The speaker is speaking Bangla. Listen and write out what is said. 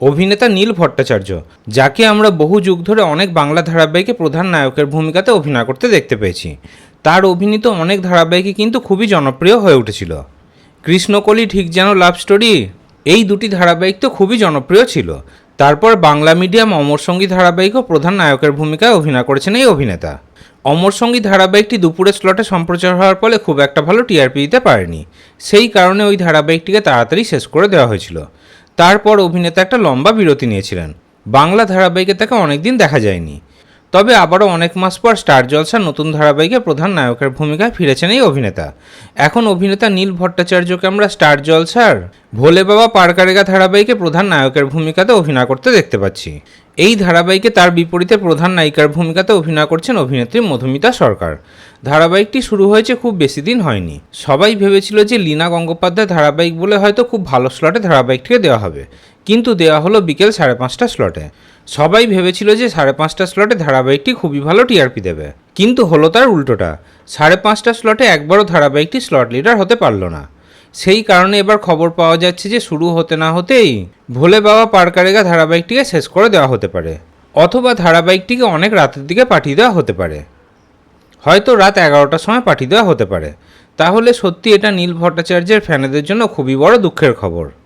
অভিনেতা নীল ভট্টাচার্য, যাকে আমরা বহু যুগ ধরে অনেক বাংলা ধারাবাহিকে প্রধান নায়কের ভূমিকাতে অভিনয় করতে দেখতে পেয়েছি। তার অভিনীত অনেক ধারাবাহিকই কিন্তু খুবই জনপ্রিয় হয়ে উঠেছিল। কৃষ্ণকলি ঠিক যেন লাভ স্টোরি, এই দুটি ধারাবাহিক তো খুবই জনপ্রিয় ছিল। তারপর বাংলা মিডিয়াম অমর সঙ্গী ধারাবাহিকও প্রধান নায়কের ভূমিকায় অভিনয় করেছেন এই অভিনেতা। অমর সঙ্গী ধারাবাহিকটি দুপুরের স্লটে সম্প্রচার হওয়ার ফলে খুব একটা ভালো টিআরপি দিতে পারেনি। সেই কারণে ওই ধারাবাহিকটিকে তাড়াতাড়ি শেষ করে দেওয়া হয়েছিল। তারপর অভিনেতা একটা লম্বা বিরতি নিয়েছিলেন। বাংলা ধারাবাহিকে তাকে অনেকদিন দেখা যায়নি। তবে আবারও অনেক মাস পর স্টার জলসার নতুন ধারাবাহিকে প্রধান নায়কের ভূমিকায় ফিরেছেন এই অভিনেতা। এখন অভিনেতা নীল ভট্টাচার্যকে আমরা স্টার জলসার ভোলে বাবা পারকারেগা ধারাবাহিকে প্রধান নায়কের ভূমিকাতে অভিনয় করতে দেখতে পাচ্ছি। এই ধারাবাহিকে তার বিপরীতে প্রধান নায়িকার ভূমিকাতে অভিনয় করছেন অভিনেত্রী মধুমিতা সরকার। ধারাবাহিকটি শুরু হয়েছে খুব বেশি দিন হয়নি। সবাই ভেবেছিল যে লীনা গঙ্গোপাধ্যায় ধারাবাহিক বলে হয়তো খুব ভালো স্লটে ধারাবাহিকটিকে দেওয়া হবে। কিন্তু দেওয়া হলো বিকেল সাড়ে পাঁচটা স্লটে সবাই ভেবেছিল যে সাড়ে পাঁচটা স্লটে ধারাবাহিকটি খুবই ভালো টিআরপি দেবে। কিন্তু হলো তার উল্টোটা। সাড়ে পাঁচটা স্লটে একবারও ধারাবাহিকটি স্লট লিডার হতে পারল না। সেই কারণে এবার খবর পাওয়া যাচ্ছে যে শুরু হতে না হতেই ভোলে বাবা পারকারেগা ধারাবাহিকটিকে শেষ করে দেওয়া হতে পারে, অথবা ধারাবাহিকটিকে অনেক রাতের দিকে পাঠিয়ে দেওয়া হতে পারে। হয়তো রাত এগারোটার সময় পাঠিয়ে দেওয়া হতে পারে। তাহলে সত্যি এটা নীল ভট্টাচার্যের ফ্যানেদের জন্য খুবই বড় দুঃখের খবর।